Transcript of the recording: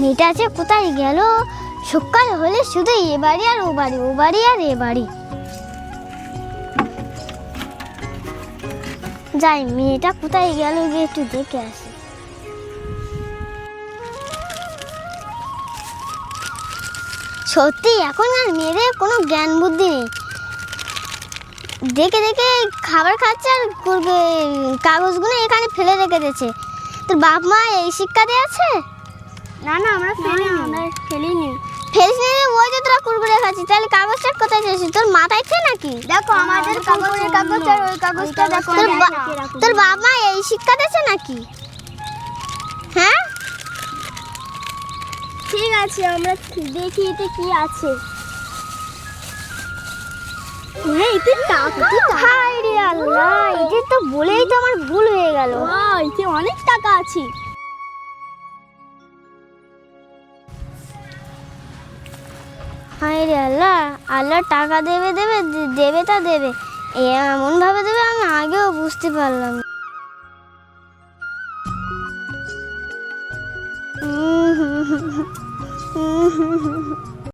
মেয়েটা আছে কোথায় গেল? সকাল হলে শুধু এ বাড়ি আর ও বাড়ি ও বাড়ি আর এ বাড়ি। যাই, মেয়েটা কোথায় গেল গিয়ে একটু দেখে আসি। সত্যি, এখন আর মেয়েদের কোনো জ্ঞান বুদ্ধি নেই। দেখে দেখে খাবার খাচ্ছে আর কাগজগুলো এখানে ফেলে রেখে দিয়েছে। তোর বাপ মা এই শিক্ষা দিয়েছে? না না আমরা ফেলিনি। আমরা ফেলিনি। ফেলিস নি ওই যে তোরা কুরকুরে খাচ্ছিস। তাহলে কাগজটা কোথায় যাচ্ছিস তোর মাথায় খেয়ে নাকি? দেখো আমাদের কাগজের কাগজ আর ওই কাগজটা দেখো তোর আমরা বা- রেখে রাখব। তোর বাপ মা এই শিক্ষা দিয়েছে নাকি? হ্যাঁ? ঠিক আছে আমরা দেখি এতে কি আছে। হ্যাঁ রে আল্লাহ এটা তো বলেই তো আমার ভুল হয়ে গেল। এতে অনেক টাকা আছে। হাই রে আল্লাহ আল্লাহ টাকা দেবে দেবে দেবে তা দেবে এমন ভাবে দেবে আমি আগেও বুঝতে পারলাম হুম হুম হুম।